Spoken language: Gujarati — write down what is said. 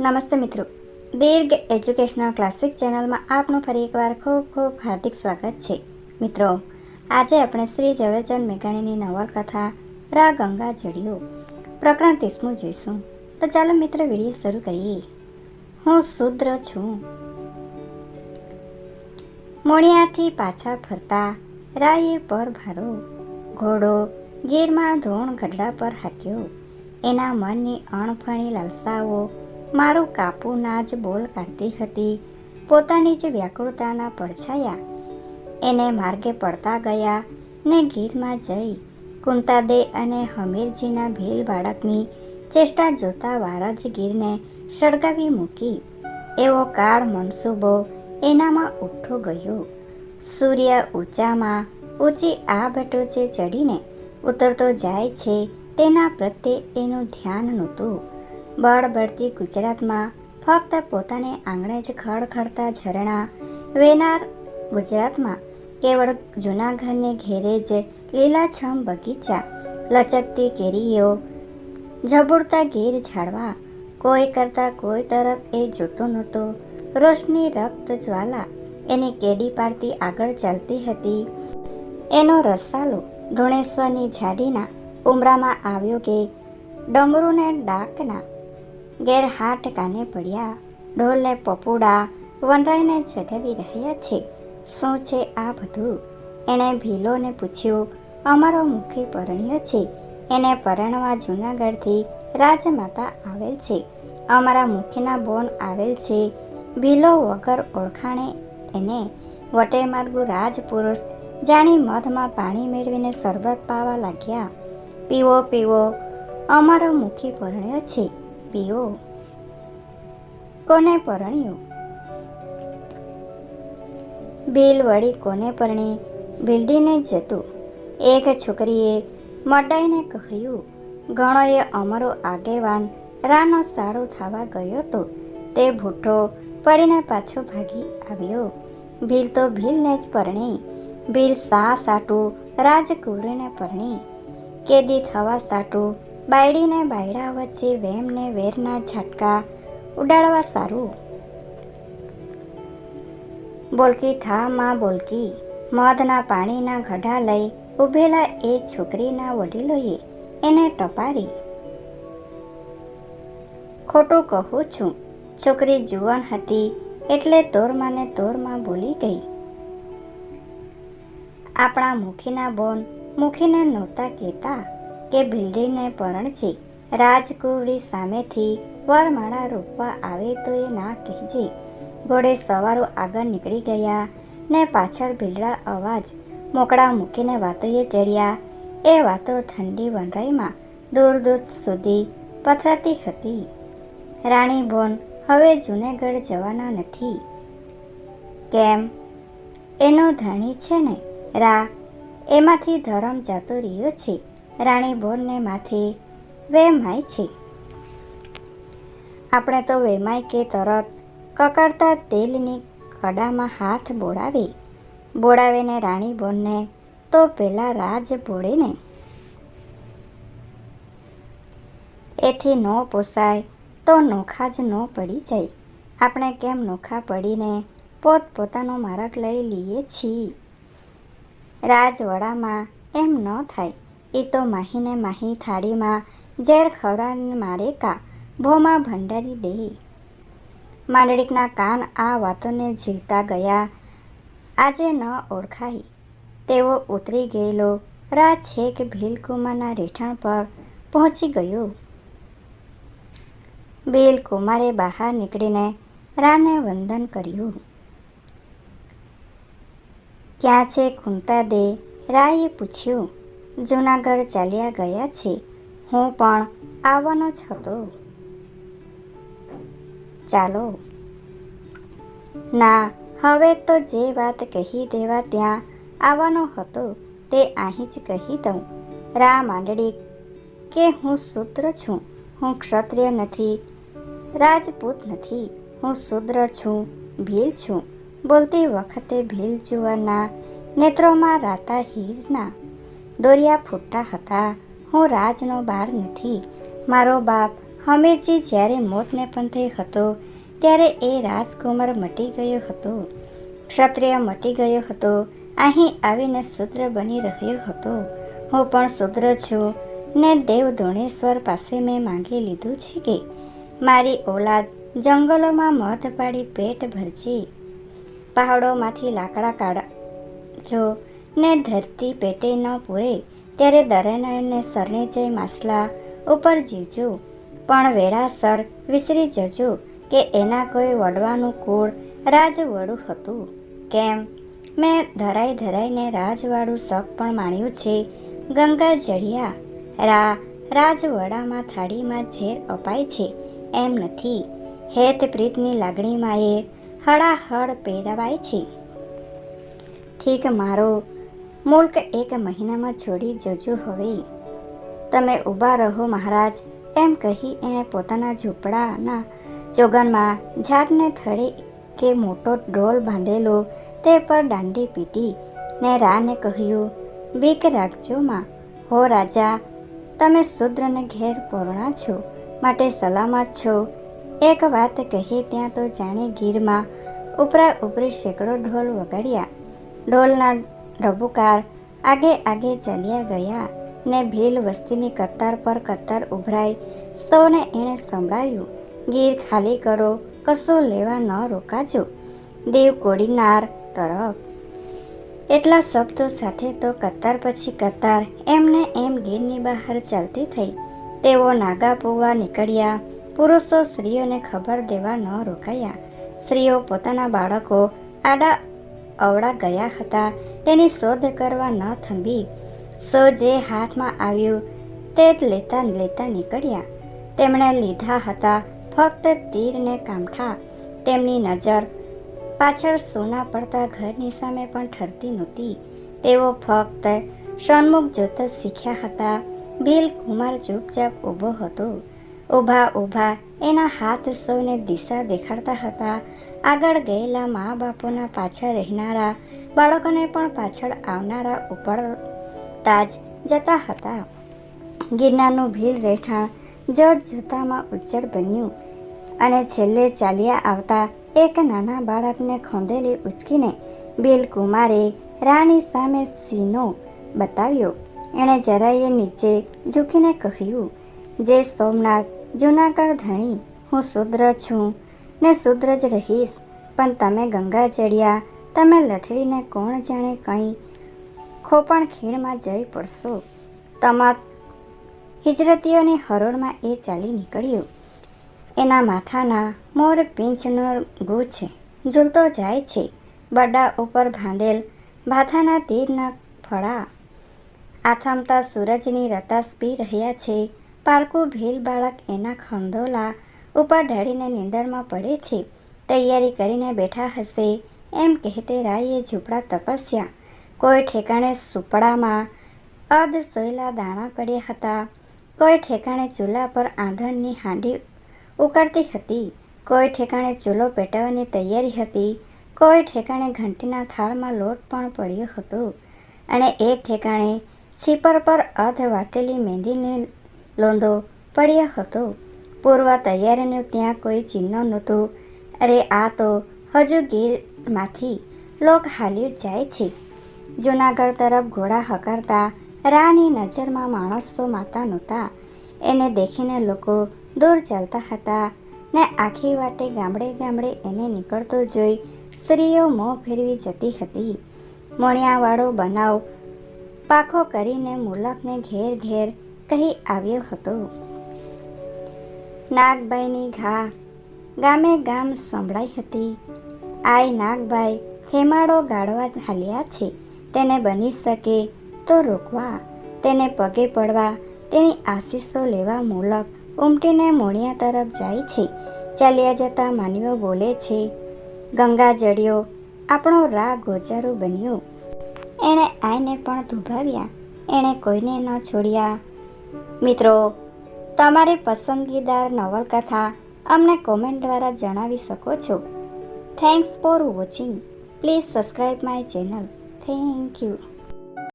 નમસ્તે મિત્રો. દીર્ઘ એજ્યુકેશનલ ક્લાસિક ચેનલમાં આપનું ફરી એકવાર ખૂબ ખૂબ હાર્દિક સ્વાગત છે. મિત્રો, આજે આપણે શ્રી ઝવેરચંદ મેઘાણીની નવલકથા રા ગંગા જડિયો પ્રકરણ ત્રીસમું જોઈશું. તો ચાલો મિત્રો વીડિયો શરૂ કરીએ. હું શુદ્ર છું. મોણિયાથી પાછા ફરતા રાયે પર ભારો. ઘોડો ગીરમાં ધોણ ગઢડા પર હાક્યો. એના મનની અણફણી લાલસાઓ મારું કાપુના જ બોલ કાઢતી હતી. પોતાની જ વ્યાકુળતાના પડછાયા. એને માર્ગે પડતા ગયા ને ગીરમાં જઈ કુંતાદે અને હમીરજીના ભીલ બાળકની ચેષ્ટા જોતા વારજ ગીરને સળગાવી મૂકી. એવો કાળ મનસુબો એનામાં ઉઠો ગયો. સૂર્ય ઊંચામાં ઊંચી આ ભટોચે ચડીને ઉતરતો જાય છે તેના પ્રત્યે એનું ધ્યાન નહોતું. બળબડતી ગુજરાતમાં ફક્ત પોતાને આંગણે જ ખડખડતા ઝરણા વેનાર ગુજરાતમાં કેવળ જૂનાગઢને ઘેરે જ લીલાછમ બગીચા, લચકતી કેરીઓ ઝબુડતા ગીર ઝાડવા, કોઈ કરતા કોઈ તરફ એ જોતો નહોતું. રોશની રક્ત જ્વાલા એની કેડી પાડતી આગળ ચાલતી હતી. એનો રસાલો ધોણેશ્વરની ઝાડીના ઉમરામાં આવ્યો કે ડમરુને ડાકના ઘેર હાટ કાને પડ્યા. ઢોલને પપુડા વનરાયને જગાવી રહ્યા છે. શું છે આ બધું? એણે ભીલોને પૂછ્યું, અમારો મુખી પરણ્યો છે. એને પરણવા જૂનાગઢથી રાજમાતા આવેલ છે. અમારા મુખીના બોન આવેલ છે. ભીલો વગર ઓળખાણે એને વટેમાર્ગુ રાજપુરુષ જાણી મધમાં પાણી મેળવીને શરબત પાવા લાગ્યા. પીવો પીવો, અમારો મુખી પરણ્યો છે. પીઓ. કોને પરણ્યું? બિલ વળી કોને પરણી? બિલ્ડીને જતું. એક છોકરીએ મડાઈને કહ્યું ઘણોએ અમારો આગેવાન રાનો સાડો થવા ગયો તો. તે ભૂઠો પડીને પાછો ભાગી આવ્યો. ભીલ તો ભીલને જ પરણી. ભીલ સા સાટું રાજકુરીને પરણી. કેદી થવા સાટું બાયડીને બાયડા વચ્ચે વેમને વેરના ઝાટકા ઉડાડવા સારું. બોલકી થા માં બોલકી, મધના પાણીના ઘડા લઈ ઊભેલા એ છોકરીના વડીલોએ એને ટપારી. ખોટું કહું છું, છોકરી જુવાન હતી એટલે તોરમાને તોરમાં બોલી ગઈ. આપણા મુખીના બોન મુખીને નહોતા કહેતા. કે ભીલડીને પરણજે રાજકુવડી સામેથી વરમાળા રોપવા આવે તો એ ના કહેજે. ઘોડે સવારો આગળ નીકળી ગયા ને પાછળ ભીલડા અવાજ મોકળા મૂકીને વાતોએ ચડ્યા. એ વાતો ઠંડી વનરાઈમાં દૂર દૂર સુધી પથરાતી હતી. રાણી બોન હવે જૂનેગઢ જવાના નથી. કેમ? એનો ધણી છે ને? રા, એમાંથી ધરમ જતો રહ્યો છે. રાણી બોનને માથે વેમાય છે. આપણે તો વેમાય કે તરત કકડતા તેલની કડામાં હાથ બોળાવે. બોળાવીને રાણી બોનને તો પેલા રાજ ને. એથી ન પોસાય તો નોખા જ ન પડી જાય. આપણે કેમ નોખા પડીને પોત પોતાનો માર્ગ લઈ લઈએ છીએ? રાજવડામાં એમ ન થાય. એ તો માહીને માહી થાળીમાં ઝેર ખવડાવીને મારે કા ભોમાં ભંડારી દે માંડળીકના કાન આ વાતોને ઝીલતા ગયા. આજે ન ઓળખાઈ. તેઓ ઉતરી ગયેલો. રા છેક ભીલકુમારના રહેઠાણ પર પહોંચી ગયો. ભીલકુમારે બહાર નીકળીને રાને વંદન કર્યું. ક્યાં છે ખૂંતા દે? રાએ પૂછ્યું. જૂનાગઢ ચાલ્યા ગયા છે. હું પણ આવવાનો જ હતો. ચાલો. ના, હવે તો જે વાત કહી દેવા ત્યાં આવવાનો હતો તે અહીં જ કહી દઉં. રા માંડળી કે હું શૂદ્ર છું? હું ક્ષત્રિય નથી. રાજપૂત નથી. હું શૂદ્ર છું, ભીલ છું. બોલતી વખતે ભીલ જુવાના નેત્રોમાં રાતા હીરના દોરિયા ફૂટતા હતા. હું રાજનો બાળ નથી. મારો બાપ હમીરજી જ્યારે મોતને પંથે હતો, ત્યારે એ રાજકુમાર મટી ગયો હતો. ક્ષત્રિય મટી ગયો હતો. અહીં આવીને શુદ્ર બની રહ્યો હતો. હું પણ શુદ્ર છું. ને દેવ ધોણેશ્વર પાસે મેં માંગી લીધું છે કે મારી ઓલાદ જંગલોમાં મધ પાડી પેટ ભરજે. પહાડોમાંથી લાકડા કાઢજો ને ધરતી પેટે ન પૂરે, ત્યારે દરેનાયણને સરને જઈ માસલા ઉપર જીવજો. પણ વેળાસર વિસરી જજો કે એના કોઈ વડવાનું કુળ રાજવડું હતું. કેમ? મેં ધરાઈ ધરાઈને રાજવાળું શક પણ માણ્યું છે, ગંગા જડિયા. રા, રાજવડામાં થાળીમાં ઝેર અપાય છે, એમ નથી. હેત પ્રીતની લાગણીમાં એ હળાહળ પહેરવાય છે. ઠીક મારો મુલ્ક એક મહિનામાં છોડી જજો હવે. તમે ઊભા રહો મહારાજ, એમ કહી એણે પોતાના ઝૂંપડાના ચોગનમાં ઝાડને થડે કે મોટો ડોલ બાંધેલો તે પર દાંડી પીટી ને રાને કહ્યું બીક રાખજો માં. હો રાજા, તમે શુદ્રને ઘેર પૂર્ણા છો, માટે સલામત છો. એક વાત કહે ત્યાં તો જાણે ગીરમાં ઉપરા ઉપરી સેંકડો ઢોલ વગાડ્યા. ઢોલના રબુકાર આગે આગે ચાલ્યા ગયા ને ભીલ વસ્તીની કતાર પર કતાર ઉભરાઈ. સૌને એણે સંભળાયું, ગીર ખાલી કરો, કશું લેવા ન રોકાજો. દેવ કોડીનાર તરફ. એટલા શબ્દો સાથે તો કતાર પછી કતાર, એમને એમ ગીરની બહાર ચાલતી થઈ. તેઓ નાગા પોવા નીકળ્યા, પુરુષો સ્ત્રીઓને ખબર દેવા ન રોકાયા. સ્ત્રીઓ પોતાના બાળકો, આડા અવળા ગયા હતા. તેની શોધ કરવા ન થંભી. સો જે હાથમાં આવ્યું તે જ લેતા લેતા નીકળ્યા. તેમણે લીધા હતા ફક્ત તીરને કામઠા. તેમની નજર પાછળ સોના પડતા ઘરની સામે પણ ઠરતી નહોતી. તેઓ ફક્ત સન્મુખ જોતા શીખ્યા હતા. ભીલ કુમાર ચૂપચાપ ઊભો હતો. ઊભા ઊભા એના હાથ સૌને દિશા દેખાડતા હતા. આગળ ગયેલા મા બાપોના પાછળ રહેનારા બાળકોને પણ પાછળ આવનારા ઉપડતા જ જતા હતા. ગિરનારનું ભીલ રહેઠાણ જોત જોતામાં ઉજ્જળ બન્યું અને છેલ્લે ચાલ્યા આવતા એક નાના બાળકને ખોંદેલી ઉચકીને બિલ કુમારે રાણી સામે સીનો બતાવ્યો. એણે જરાયે નીચે ઝૂકીને કહ્યું, જે સોમનાથ જૂનાગઢ ધણી, હું શુદ્ર છું ને શુદ્ર જ રહીશ. પણ તમે ગંગા ચડ્યા તમે લથડીને કોણ જાણે કંઈ? ખોપણ ખીણમાં જઈ પડશો. તમા, હિજરતીઓની હરોળમાં એ ચાલી નીકળ્યું. એના માથાના મોર પીંછનો ગુ છે ઝૂલતો જાય છે. બડા ઉપર બાંધેલ ભાથાના તીરના ફળા. આથમતા સૂરજની રતાસ પી રહ્યા છે. પારકું ભીલ બાળક એના ખંડોલા ઉપર ઢળીને નિંદરમાં પડે છે. તૈયારી કરીને બેઠા હશે. એમ કહેતે રાઈએ ઝૂંપડા તપસ્યા. કોઈ ઠેકાણે સુપડામાં અધ સોયલા દાણા પડ્યા હતા. કોઈ ઠેકાણે ચૂલા પર આંધણની હાંડી ઉકળતી હતી. કોઈ ઠેકાણે ચૂલો પેટાવવાની તૈયારી હતી. કોઈ ઠેકાણે ઘંટીના થાળમાં લોટ પણ પડ્યો હતો. અને એક ઠેકાણે છીપર પર અધ વાટેલી મહેંદીને લોંદો પડ્યો હતો. પૂર્વ તૈયારીનું ત્યાં કોઈ ચિહ્ન નહોતું. અરે, આ તો હજુ ગીરમાંથી લોક હાલ્યું જાય છે. જૂનાગઢ તરફ ઘોડા હકારતા રાની નજરમાં માણસ તો માતા નહોતા. એને દેખીને લોકો દૂર ચાલતા હતા ને આખી વાટે ગામડે ગામડે એને નીકળતો જોઈ સ્ત્રીઓ મોં ફેરવી જતી હતી. મોણિયાવાળો બનાવ પાખો કરીને મુલકને ઘેર ઘેર કહી આવ્યો હતો. નાગભાઈની ઘા ગામે ગામ સંભળાઈ હતી. આય નાગભાઈ હેમાળો ગાળવા હાલ્યા છે. તેને બની શકે તો રોકવા, તેને પગે પડવા, તેની આશીષો લેવા મુલક ઉમટીને મોણિયા તરફ જાય છે. ચાલ્યા જતા માનવીઓ બોલે છે ગંગા જડ્યો આપણો રા ગોજારો બન્યો. એણે આઈને પણ દુભાવ્યા. એણે કોઈને ન છોડ્યા. મિત્રો, તમારી પસંદગીદાર નવલકથા અમને કોમેન્ટ દ્વારા જણાવી શકો છો. Thanks for watching please subscribe my channel thank you